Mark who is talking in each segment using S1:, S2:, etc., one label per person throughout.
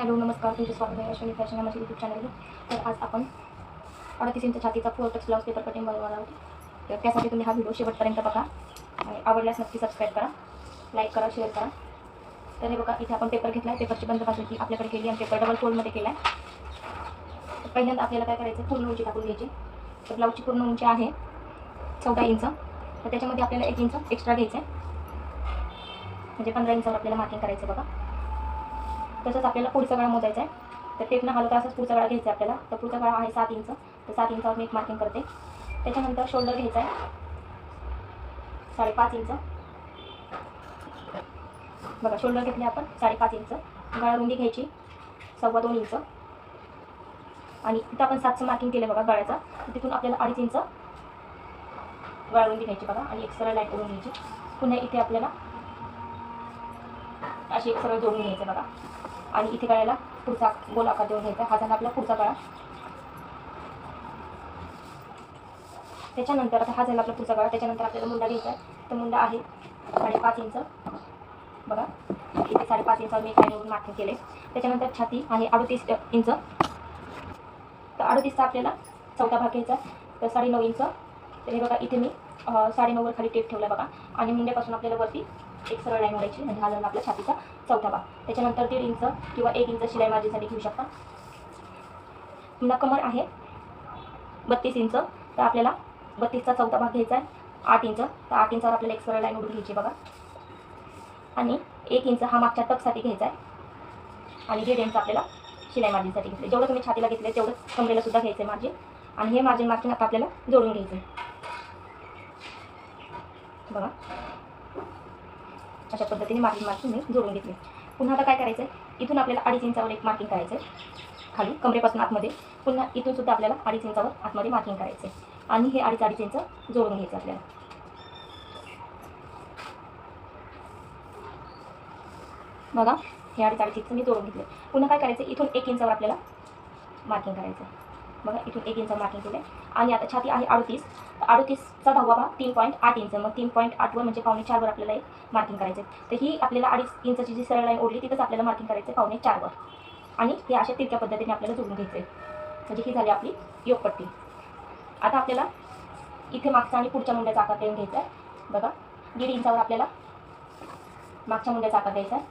S1: Hello नमस्कार तुमचे स्वागत आहे अश्विनी फॅशन या माझ्या यूट्यूब चॅनलवर तर आज आपण अडतीस inch छातीचा four blouse blouse paper cutting बनवणार आहोत. तर त्यासाठी तुम्ही हा व्हिडिओ शेवटपर्यंत बघा. आणि आवडल्यास नक्की सबस्क्राईब करा लाईक करा शेअर करा. तर हे बघा इथे आपण पेपर घेतला आहे पेपरची बंद बाजू की आपल्याकडे केली आणि पेपर डबल फोल्डमध्ये केला आहे तर पहिल्यांदा आपल्याला काय करायचं पूर्ण उंची टाकून घ्यायची. तर ब्लाऊजची पूर्ण उंची आहे चौदा इंच. तर त्याच्यामध्ये आपल्याला एक इंच एक्स्ट्रा घ्यायचं आहे म्हणजे पंधरा इंचावर आपल्याला मार्किंग करायचं बघा. तसंच आपल्याला पुढचा गळा मोजायचा आहे तर टेपनं हलवता असंच पुढचा गळा घ्यायचा आहे आपल्याला. तर पुढचा गळा आहे सात इंच. तर सात इंचावर मी एक मार्किंग करते. त्याच्यानंतर शोल्डर घ्यायचा आहे साडेपाच इंच. बघा शोल्डर घेतले आपण साडेपाच इंच. गळा रुंदी घ्यायची सव्वा दोन इंच. आणि इथं आपण सातचं मार्किंग केलं बघा गळ्याचा. तिथून आपल्याला अडीच इंच गळा रुंदी घ्यायची बघा आणि एक सरळ लाइट करून घ्यायची. पुन्हा इथे आपल्याला अशी एक सरळ जोडून घ्यायचं बघा. आणि इथे गळ्याला पुढचा गोल आकार देऊन घ्यायचा. हा झाला आपला पुढचा गळा. त्याच्यानंतर आता हा झाला आपला पुढचा गळा. त्याच्यानंतर आपल्याला मुंडा घ्यायचा आहे. तर मुंडा आहे साडेपाच इंच. बघा इथे साडेपाच इंचावर मी काय मार्किंग केले त्याच्यानंतर छाती आहे अडतीस इंच. तर अडतीसचा आपल्याला चौथा भाग घ्यायचा आहे. तर साडेनऊ इंच. तर हे बघा इथे मी साडेनऊवर खाली टेप ठेवला बघा. आणि मुंड्यापासून आपल्याला वरती एक सरळ लाईन ओढायची म्हणजे हा झाला आपला छातीचा चौथा भाग. त्याच्यानंतर दीड इंच किंवा एक इंच शिलाई मार्जिनसाठी घेऊ शकता. पुन्हा कमर आहे. बत्तीस इंच. तर आपल्याला बत्तीसचा चौथा भाग घ्यायचा आहे. आठ इंच. तर आठ इंचावर आपल्याला एक सरळ लाईन उडून घ्यायची बघा. आणि एक इंच हा मागच्या टकसाठी घ्यायचा आहे. आणि दीड इंच आपल्याला शिलाई मार्जिनसाठी घेतले. जेवढं तुम्ही छातीला घेतले तेवढंच कमरेला सुद्धा घ्यायचं आहे मार्जिन आणि हे मार्जिन मार्जिन आता आपल्याला जोडून घ्यायचं आहे. बघा. अशा पद्धतीने मार्किंग मार्किंग मी जोडून घेतले. पुन्हा आता काय करायचं आहे इथून आपल्याला अडीच इंचावर एक मार्किंग करायचं आहे खाली कमरेपासून आतमध्ये. पुन्हा इथून सुद्धा आपल्याला अडीच इंचावर आतमध्ये मार्किंग करायचं आहे आणि हे अडीच अडीच इंच जोडून घ्यायचं आपल्याला. बघा हे अडीच अडीच इंच मी जोडून घेतले पुन्हा काय करायचं इथून एक इंचावर आपल्याला मार्किंग करायचं आहे बघा इथून एक इंच मार्किंग केलं आणि आता छाती आहे अडतीस. अडतीसचा दहावा भाग तीन पॉईंट आठ इंच. मग तीन पॉईंट आठवर म्हणजे पावणे चारवर आपल्याला एक मार्किंग करायचं आहे तर ही आपल्याला अडीच इंचची जी सरळ लाईन ओढली तिथंच आपल्याला मार्किंग करायचं आहे पावणे चारवर. आणि हे अशा तिरक्या पद्धतीने आपल्याला जोडून घ्यायचं आहे म्हणजे ही झाली आपली योगपट्टी. आता आपल्याला इथे मागचा आणि पुढच्या मुंड्याचा आकार देऊन घ्यायचा आहे. बघा दीड इंचावर आपल्याला मागच्या मुंड्याचा आकार द्यायचा आहे.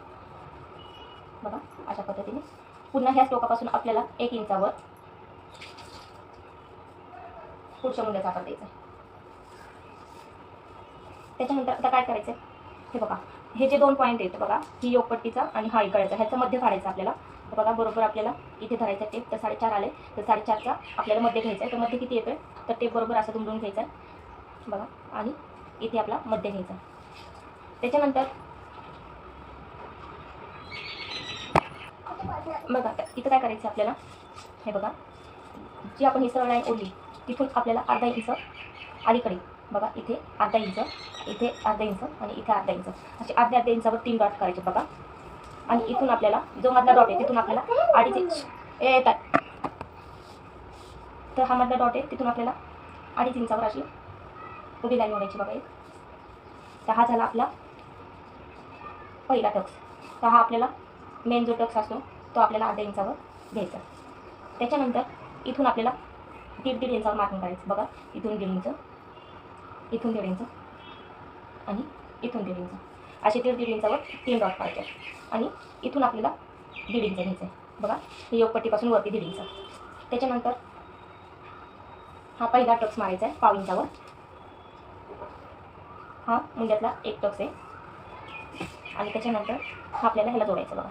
S1: बघा अशा पद्धतीने. पुन्हा ह्याच टोकापासून आपल्याला एक इंचावर पुढच्या मुंड्याचा आकार द्यायचा त्याच्यानंतर आता काय करायचं हे बघा. हे जे दोन पॉईंट आहेत बघा ही योगपट्टीचा आणि हा इकडचा ह्याचा मध्य काढायचा आपल्याला. तर बघा बरोबर आपल्याला इथे धरायचं टेप तर साडेचार आले तर साडेचारचा आपल्याला मध्य घ्यायचा आहे. तर मध्य किती येतोय? तर टेप बरोबर असं दुमडून घ्यायचा आहे. बघा. आणि इथे आपला मध्य घ्यायचा त्याच्यानंतर बघा इथं काय करायचं आपल्याला? हे बघा. जी आपण ही सरळ लाईन ओढली तिथून आपल्याला अर्धा इंच अलीकडे बघा इथे अर्धा इंच इथे अर्धा इंच आणि इथे अर्धा इंच असे अर्ध्या अर्ध्या इंचावर तीन डॉट करायचे बघा. आणि इथून आपल्याला जो मधला डॉट आहे तिथून आपल्याला अडीच इंच येतात. तर हा मधला डॉट आहे तिथून आपल्याला अडीच इंचावर अशी उभी लाईन ओढायची बघा एक. तर हा झाला आपला पहिला टक्स तर हा आपल्याला मेन जो टक्स असतो तो आपल्याला अर्ध्या इंचावर घ्यायचा. त्याच्यानंतर इथून आपल्याला दीड दीड इंचावर मार्किंग करायचं. बघा इथून दीड इंच इथून दीड इंच आणि इथून दीड इंच. असे दीड दीड इंचावर तीन डॉट पाहिजे आणि इथून आपल्याला दीड इंच घ्यायचं आहे. बघा हे योगपट्टीपासून वरती दीड इंच. त्याच्यानंतर हा पहिला टक्स मारायचा आहे पाव इंचावर. हा मुंड्यातला एक टक्स आहे. आणि त्याच्यानंतर हा आपल्याला ह्याला जोडायचा बघा.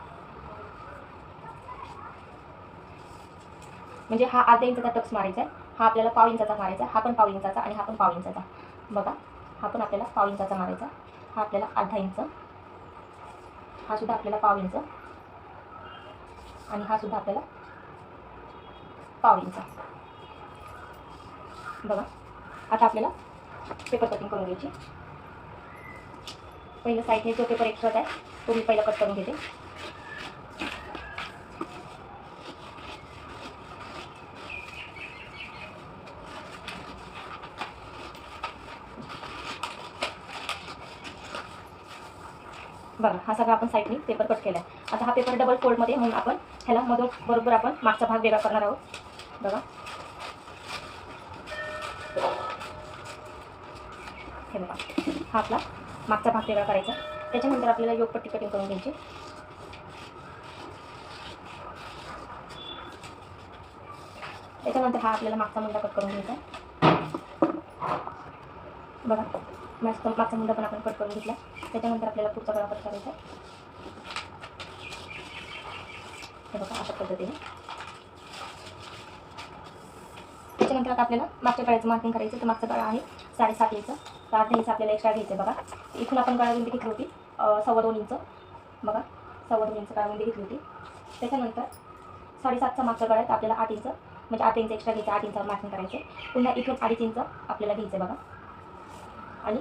S1: म्हणजे हा अर्धा इंचाचा टक्स मारायचा आहे हा आपल्याला पाव इंचाचा मारायचा हा पण पाव इंचाचा आणि हा पण पाव इंचाचा. बघा हा पण आपल्याला पाव इंचाचा मारायचा हा आपल्याला अर्धा इंच. हा सुद्धा आपल्याला पाव इंच. आणि हा सुद्धा आपल्याला पाव इंच. बघा आता आपल्याला पेपर कटिंग करून घ्यायची. पहिलं साईडने जो पेपर एक्स्ट्रा आहे तो मी पहिला कट करून घेते. बघा हा सगळा आपण साईडनी पेपर कट केला आहे आता हा पेपर डबल फोल्डमध्ये म्हणून आपण ह्याला मधून बरोबर आपण मागचा भाग वेगळा करणार आहोत. बघा. हे बघा. हा आपला मागचा भाग वेगळा करायचा. त्याच्यानंतर आपल्याला योगपट्टी कटिंग करून घ्यायची. त्याच्यानंतर हा आपल्याला मागचा मुंडा कट करून घ्यायचा. बघा. मागचा मागचा मुंडा पण आपण कट करून घेतला. त्याच्यानंतर आपल्याला पुढचा गळा कट करायचा हे बघा अशा पद्धतीने. त्याच्यानंतर आता आपल्याला मागच्या गळ्याचं मार्किंग करायचं तर मागचा गळा आहे साडेसात इंच. तर अर्धा इंच आपल्याला एक्स्ट्रा घ्यायचं आहे बघा. इथून आपण गळारुंदी घेतली होती सव्वा दोन इंच. बघा सव्वा दोन इंच गळारुंदी घेतली होती. त्याच्यानंतर साडेसातचा मागच्या गळ्यात आपल्याला आठ इंच म्हणजे आठ इंच एक्स्ट्रा घ्यायचं आठ इंचावर मार्किंग करायचं पुन्हा इथून अडीच इंच आपल्याला घ्यायचं आहे बघा. आणि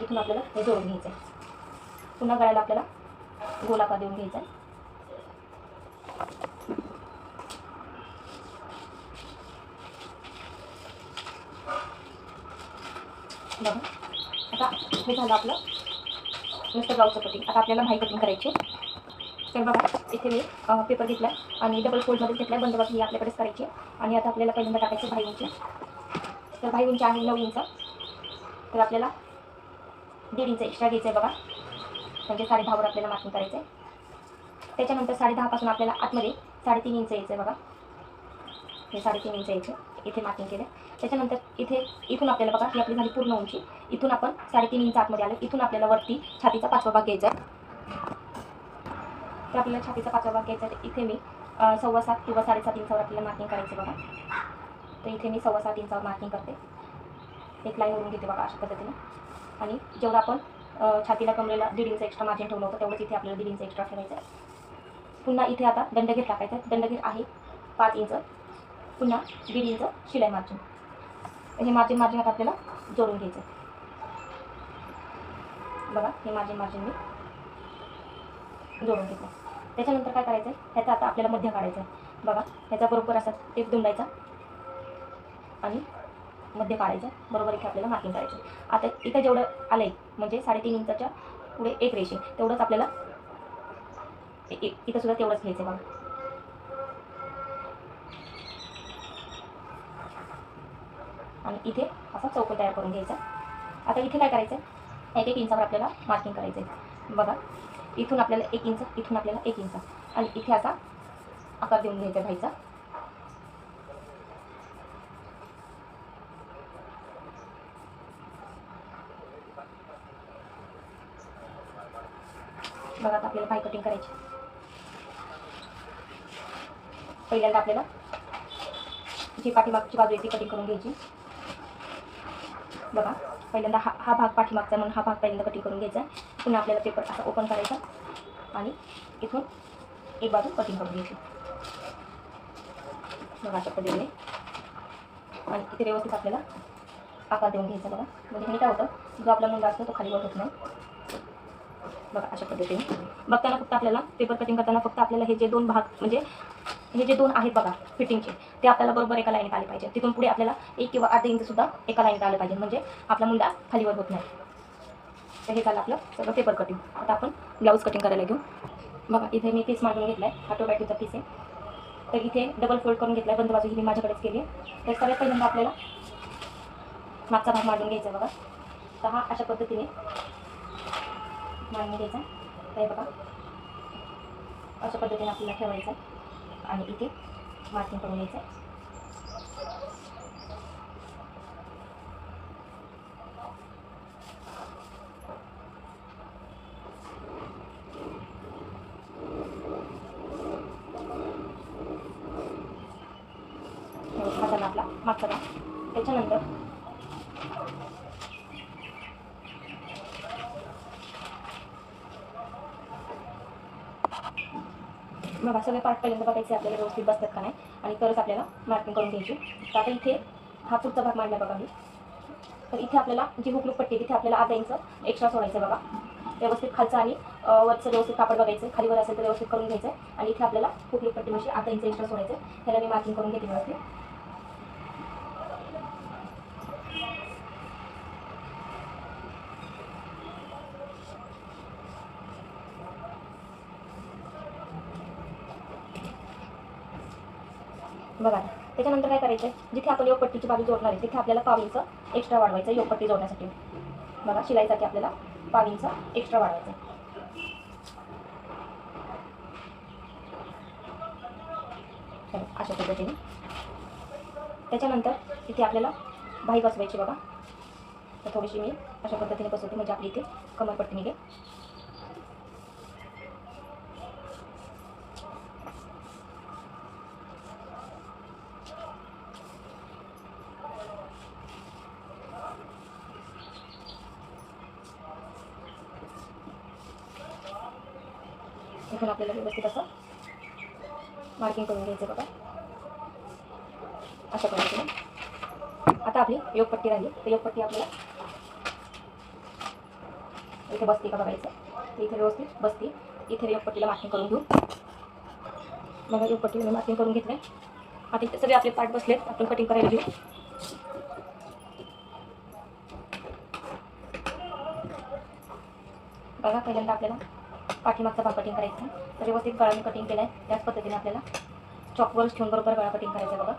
S1: इथून आपल्याला हे जोडून घ्यायचं आहे पुन्हा गळ्याला आपल्याला गोलाकार देऊन घ्यायचा आहे बघा आता हे झालं आपलं नुसतं ब्लाऊजचं कटिंग आता आपल्याला माही कटिंग करायची तर बघा इथे मी पेपर घेतला आणि डबल फोल्डमध्ये घेतला आहे बंदोबस्त ही आपल्याकडेच करायची आणि आता आपल्याला पहिल्यांदा टाकायचं भाई उंची. तर भाई उंची आहे नऊ इंच. तर आपल्याला दीड इंच एक्स्ट्रा घ्यायचं आहे बघा. म्हणजे साडे दहावर आपल्याला मार्किंग करायचं आहे त्याच्यानंतर साडे दहापासून आपल्याला आतमध्ये साडेतीन इंच यायचं आहे बघा. हे साडेतीन इंच यायचं. इथे मार्किंग केलं. त्याच्यानंतर इथे इथून आपल्याला बघा ही आपली झाली पूर्ण उंची. इथून आपण साडेतीन इंच आतमध्ये आलं. इथून आपल्याला वरती छातीचा पाचवा भाग घ्यायचा. आहे तर आपल्याला छातीचा पाचवा भाग घ्यायचा. इथे मी सव्वा सात किंवा साडेसात इंचावर आपल्याला मार्किंग करायचं बघा. तर इथे मी सव्वा सात इंचावर मार्किंग करते. एक लाईन वरून घेते बघा अशा पद्धतीने. आणि जेवढं आपण छातीला कमरेला दीड इंच एक्स्ट्रा मार्जिन ठेवलं होतं तेवढंच इथे आपल्याला दीड इंच एक्स्ट्रा ठेवायचं आहे. पुन्हा इथे आता दंडगीर टाकायचं आहे. दंडगीर आहे पाच इंच. पुन्हा दीड इंच शिलाई मार्जिन हे मार्जिन मार्जिन आता आपल्याला जोडून घ्यायचं आहे. बघा हे मार्जिन मार्जिन मी जोडून घेतलं त्याच्यानंतर काय करायचं आहे? ह्याचा आता आपल्याला मध्य काढायचं आहे. बघा ह्याचा बरोबर असा टेप दुंडायचा आणि मध्य काढायचं. बरोबर इथे आपल्याला मार्किंग करायचं आता इथं जेवढं आलं आहे म्हणजे साडेतीन इंचाच्या पुढे एक रेषे तेवढंच आपल्याला इथं सुद्धा तेवढंच घ्यायचं आहे बघा. आणि इथे असा चौकोन तयार करून घ्यायचा. आता इथे काय करायचं आहे एक एक इंचावर आपल्याला मार्किंग करायचं आहे बघा इथून आपल्याला एक इंच इथून आपल्याला एक इंच. आणि इथे असा आकार देऊन घ्यायचा घ्यायचा बघा आता आपल्याला पाय कटिंग करायची. पहिल्यांदा आपल्याला जी पाठीमागची बाजू आहे ती कटिंग करून घ्यायची. बघा पहिल्यांदा हा हा भाग पाठीमागचा म्हणून हा भाग पहिल्यांदा कटिंग करून घ्यायचा आहे. पुन्हा आपल्याला पेपर असा ओपन करायचा आणि इथून एक बाजू कटिंग करून घ्यायची. बघा अशा पद्धतीने. आणि इथे व्यवस्थित आपल्याला आकार देऊन घ्यायचा बघा. म्हणजे हे काय होतं? जो आपला मुलगा असतो तो खाली वर होत नाही. बघा अशा पद्धतीने. बघताना फक्त आपल्याला पेपर कटिंग करताना फक्त आपल्याला हे जे दोन भाग म्हणजे हे जे दोन आहेत बघा फिटिंगचे ते आपल्याला बरोबर एका लाईनीत आले पाहिजे. तिथून पुढे आपल्याला एक किंवा अर्धा इंच सुद्धा एका लाईनीत आलं पाहिजे. म्हणजे आपला मुंडा खालीवर होत नाही. तर हे झालं आपलं सगळं पेपर कटिंग आता आपण ब्लाऊज कटिंग करायला घेऊ. बघा इथे मी पीस मागून घेतला आहे ऑटोमॅटिकचा पीस आहे. तर इथे डबल फोल्ड करून घेतला आहे बंद बाजू ही मी माझ्याकडेच केली आहे. तर सगळ्यात पहिल्यांदा आपल्याला मागचा भाग मांडून घ्यायचा बघा. तर हा अशा पद्धतीने मांडून घ्यायचा काय बघा अशा पद्धतीने आपल्याला ठेवायचं आहे. आणि इथे मार्किंग करून घ्यायचं आहे. आपला मागचा त्याच्यानंतर मग सगळे पार्ट पहिल्यांदा बघायचे आपल्याला व्यवस्थित बसतात का नाही? आणि तरच आपल्याला मार्किंग करून घ्यायची. तर आता इथे हा पुढचा भाग मांडला बघा मी. तर इथे आपल्याला जी हुकलूक पट्टी आहे, तिथे आपल्याला आधा इंच एक्स्ट्रा सोडायचं बघा. व्यवस्थित खालचं आणि वरचं व्यवस्थित कापड बघायचं खाली वर असेल तर व्यवस्थित करून घ्यायचं आणि इथे आपल्याला हुकलूक पट्टी म्हणजे अर्धा इंच एक्स्ट्रा सोडायचं ह्याला मी मार्किंग करून घेते व्यवस्थित बघा आता. त्याच्यानंतर काय करायचं आहे जिथे आपण योगपट्टीची बाजू जोडणार आहे तिथे आपल्याला पाव इंच एक्स्ट्रा वाढवायचं आहे योगपट्टी जोडण्यासाठी. बघा शिलाईसाठी आपल्याला पाव इंच एक्स्ट्रा वाढवायचं आहे अशा पद्धतीने. त्याच्यानंतर इथे आपल्याला बाई बसवायची बघा. तर थोडीशी मी अशा पद्धतीने बसवते म्हणजे आपली इथे कमरपट्टी निघेल. इथून आपल्याला व्यवस्थित असं मार्किंग करून घ्यायचं बघा. अशा पद्धतीने. आता आपली योगपट्टी राहिली. तर योगपट्टी आपल्याला इथे बसते का बघायचं? तर इथे व्यवस्थित बसते. इथे योगपट्टीला मार्किंग करून घेऊ. बघा योगपट्टीला मार्किंग करून घेतले आता इथे सगळे आपले पार्ट बसलेत. आपण कटिंग करायला घेऊ. बघा पहिल्यांदा आपल्याला पाठीमागचा भाग कटिंग करायचा. तर व्यवस्थित गळाने कटिंग केलं आहे त्याच पद्धतीने आपल्याला चॉकवरच ठेवून बरोबर गळा कटिंग करायचा बघा.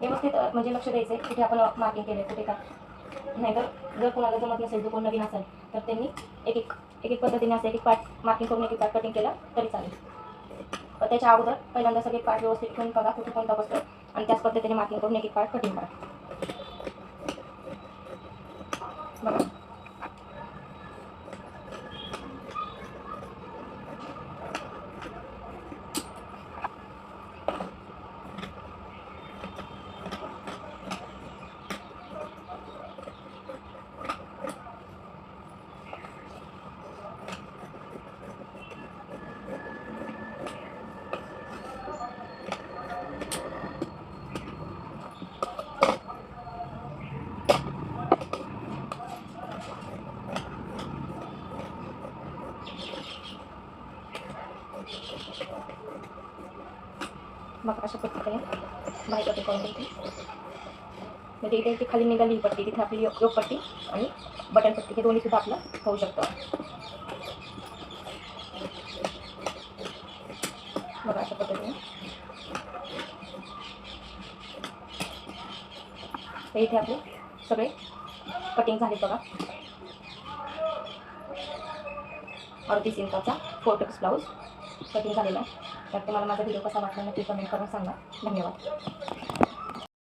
S1: व्यवस्थित म्हणजे लक्ष द्यायचं आहे कुठे आपण मार्किंग केलं कुठे काय नाहीतर जर कोणाला जमत नसेल जो कोण नवीन असेल तर त्यांनी एक एक एक एक पद्धतीने असं एक एक पार्ट मार्किंग करून एक एक पार्ट कटिंग केलं तरी चालेल. त्याच्या अगोदर पहिल्यांदा सगळे पार्ट व्यवस्थित ठेवून बघा कुठे कोणता बसतो आणि त्याच पद्धतीने मार्किंग करून एक एक पार्ट कटिंग करा. बघा मग अशा पद्धतीने बाहेर कटिंग करून घ्यायची म्हणजे इथे ती खाली निघाली पट्टी तिथे आपली योग पट्टी आणि बटन पट्टी हे दोन्हीसुद्धा आपलं होऊ शकतं. बघा अशा पद्धतीने. इथे आपले सगळे कटिंग झाले बघा. अडतीस इंचाचा फोर टेक्स ब्लाऊज कटिंग झालेला आहे. तर तुम्हाला माझा व्हिडिओ कसा वाटला नक्की कमेंट करून सांगा. धन्यवाद.